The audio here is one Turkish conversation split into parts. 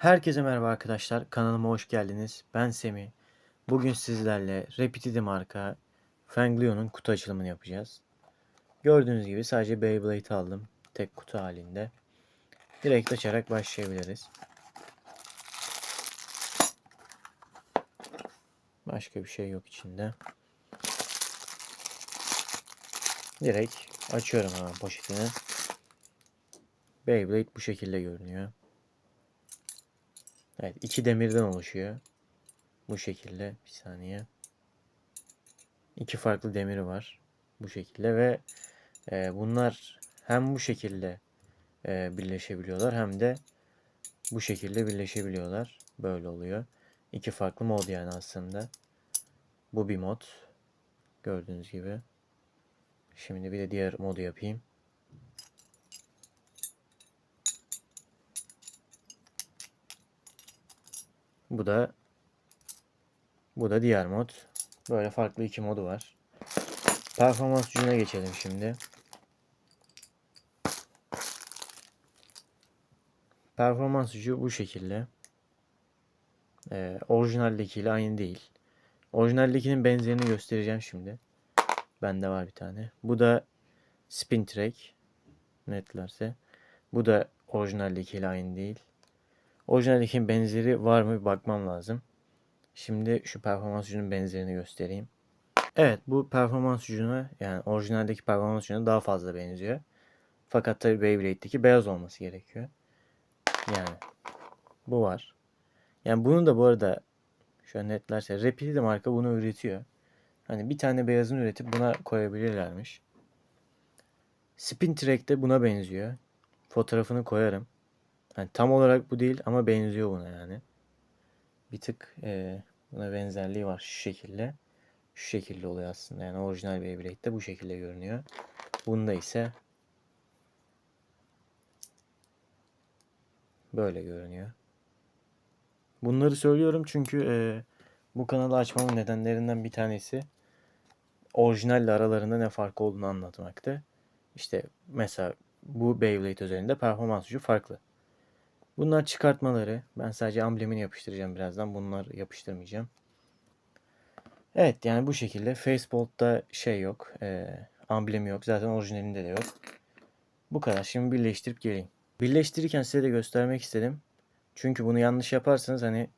Herkese merhaba arkadaşlar. Kanalıma hoş geldiniz. Ben Semih. Bugün sizlerle Repeated marka Fanglion'un kutu açılımını yapacağız. Gördüğünüz gibi sadece Beyblade aldım. Tek kutu halinde. Direkt açarak başlayabiliriz. Başka bir şey yok içinde. Direkt açıyorum hemen poşetini. Beyblade bu şekilde görünüyor. Evet iki demirden oluşuyor. Bu şekilde bir saniye. İki farklı demiri var. Bu şekilde ve e, bunlar hem bu şekilde e, birleşebiliyorlar hem de bu şekilde birleşebiliyorlar. Böyle oluyor. İki farklı mod yani aslında. Bu bir mod. Gördüğünüz gibi. Şimdi bir de diğer modu yapayım. Bu da bu da diğer mod. Böyle farklı iki modu var. Performans gücüne geçelim şimdi. Performans gücü bu şekilde. Ee, orijinaldekiyle aynı değil. Orijinaldekinin benzerini göstereceğim şimdi. Bende var bir tane. Bu da Spin Track. Netlerse. Bu da orijinaldekiyle aynı değil. Orijinaldekinin benzeri var mı bakmam lazım. Şimdi şu performans gücünün benzerini göstereyim. Evet bu performans gücüne yani orijinaldeki performans gücüne daha fazla benziyor. Fakat tabi Beyblade'deki beyaz olması gerekiyor. Yani bu var. Yani bunu da bu arada şöyle netlerse Repeated marka bunu üretiyor. Hani bir tane beyazını üretip buna koyabilirlermiş. Spin Track de buna benziyor. Fotoğrafını koyarım. Yani tam olarak bu değil ama benziyor buna yani. Bir tık e, buna benzerliği var şu şekilde. Şu şekilde oluyor aslında. Yani orijinal Beyblade'de bu şekilde görünüyor. Bunda ise böyle görünüyor. Bunları söylüyorum çünkü e, bu kanalı açmamın nedenlerinden bir tanesi orijinalle aralarında ne fark olduğunu anlatmaktı. İşte mesela bu Beyblade özelinde performans gücü farklı. Bunlar çıkartmaları. Ben sadece amblemini yapıştıracağım birazdan. Bunlar yapıştırmayacağım. Evet yani bu şekilde. Facebook'ta şey yok. E, amblemi yok. Zaten orijinalinde de yok. Bu kadar. Şimdi birleştirip geleyim. Birleştirirken size de göstermek istedim. Çünkü bunu yanlış yaparsanız hani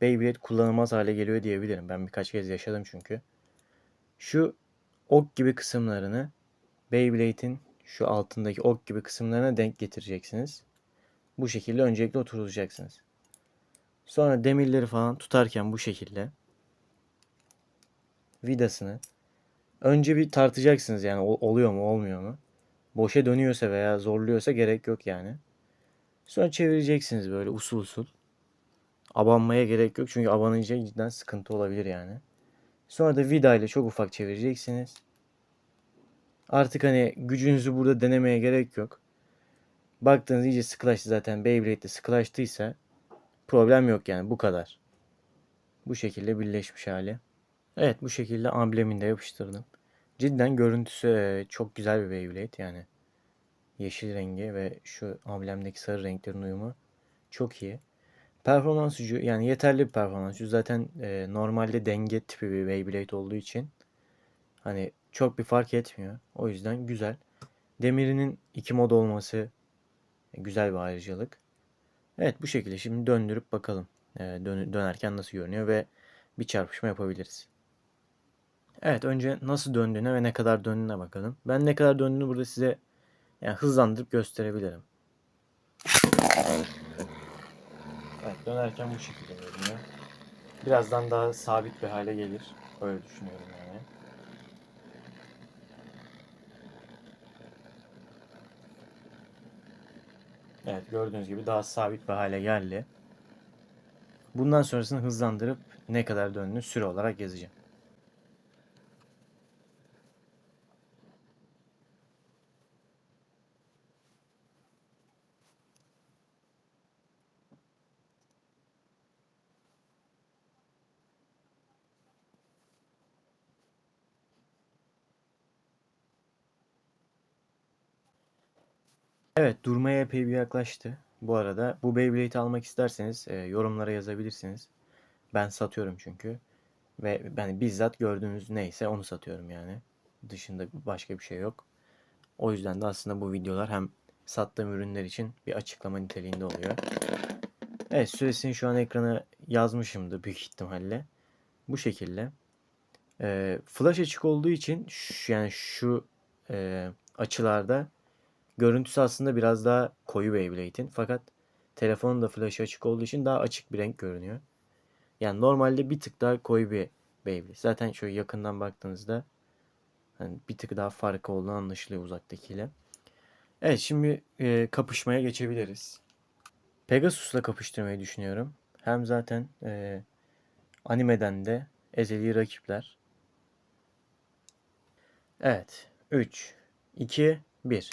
Beyblade kullanılmaz hale geliyor diyebilirim. Ben birkaç kez yaşadım çünkü. Şu ok gibi kısımlarını Beyblade'in şu altındaki ok gibi kısımlarına denk getireceksiniz. Bu şekilde öncelikle oturtacaksınız. Sonra demirleri falan tutarken bu şekilde vidasını önce bir tartacaksınız yani oluyor mu olmuyor mu. Boşa dönüyorsa veya zorluyorsa gerek yok yani. Sonra çevireceksiniz böyle usul usul. Abanmaya gerek yok çünkü abanınca cidden sıkıntı olabilir yani. Sonra da vida ile çok ufak çevireceksiniz. Artık hani gücünüzü burada denemeye gerek yok. Baktığınız iyice sıkılaştı zaten. Beyblade'de sıkılaştıysa problem yok yani bu kadar. Bu şekilde birleşmiş hali. Evet bu şekilde amblemini de yapıştırdım. Cidden görüntüsü çok güzel bir Beyblade yani. Yeşil rengi ve şu amblemdeki sarı renklerin uyumu çok iyi. Performans gücü yani yeterli bir performans gücü. Zaten e, normalde denge tipi bir Beyblade olduğu için hani çok bir fark etmiyor. O yüzden güzel. Demirinin iki mod olması Güzel bir ayrıcalık. Evet bu şekilde şimdi döndürüp bakalım. Dön dönerken nasıl görünüyor ve bir çarpışma yapabiliriz. Evet önce nasıl döndüğüne ve ne kadar döndüğüne bakalım. Ben ne kadar döndüğünü burada size yani hızlandırıp gösterebilirim. Evet dönerken bu şekilde görünüyor. Birazdan daha sabit bir hale gelir. Öyle düşünüyorum yani. Evet gördüğünüz gibi daha sabit bir hale geldi. Bundan sonrasını hızlandırıp ne kadar döndüğünü süre olarak yazacağım. Evet durmaya epey bir yaklaştı. Bu arada bu Beyblade'i almak isterseniz e, yorumlara yazabilirsiniz. Ben satıyorum çünkü. Ve ben bizzat gördüğünüz neyse onu satıyorum yani. Dışında başka bir şey yok. O yüzden de aslında bu videolar hem sattığım ürünler için bir açıklama niteliğinde oluyor. Evet süresini şu an ekrana yazmışımdı büyük ihtimalle. Bu şekilde. Ee, flash açık olduğu için şu, yani şu e, açılarda görüntüsü aslında biraz daha koyu Beyblade'in. Fakat telefonun da flash açık olduğu için daha açık bir renk görünüyor. Yani normalde bir tık daha koyu bir Beyblade. Zaten şöyle yakından baktığınızda hani bir tık daha farkı olduğu anlaşılıyor uzaktakiyle. Evet şimdi e, kapışmaya geçebiliriz. Pegasus'la kapıştırmayı düşünüyorum. Hem zaten e, animeden de ezeli rakipler. Evet. 3, 2, 1.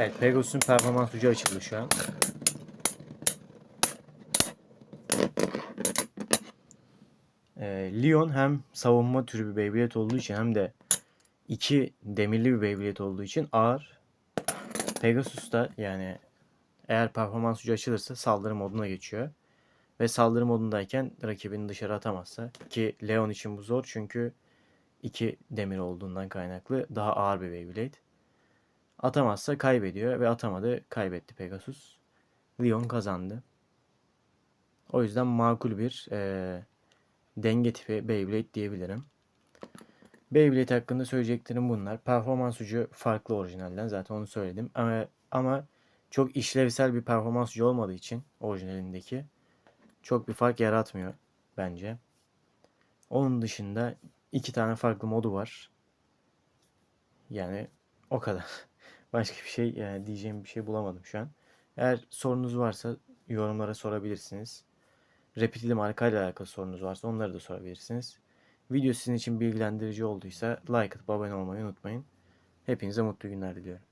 Evet, Pegasus'un performans ucu açıldı şu an. Ee, Leon hem savunma türü bir Beyblade olduğu için hem de iki demirli bir Beyblade olduğu için ağır. Pegasus da yani eğer performans ucu açılırsa saldırı moduna geçiyor. Ve saldırı modundayken rakibini dışarı atamazsa ki Leon için bu zor çünkü iki demir olduğundan kaynaklı daha ağır bir Beyblade. Atamazsa kaybediyor ve atamadı kaybetti Pegasus. Leon kazandı. O yüzden makul bir e, denge tipi Beyblade diyebilirim. Beyblade hakkında söyleyeceklerim bunlar. Performans ucu farklı orijinalden zaten onu söyledim. Ama, ama çok işlevsel bir performans ucu olmadığı için orijinalindeki çok bir fark yaratmıyor bence. Onun dışında iki tane farklı modu var. Yani o kadar. Başka bir şey yani diyeceğim bir şey bulamadım şu an. Eğer sorunuz varsa yorumlara sorabilirsiniz. Repetili markayla alakalı sorunuz varsa onları da sorabilirsiniz. Video sizin için bilgilendirici olduysa like atıp abone olmayı unutmayın. Hepinize mutlu günler diliyorum.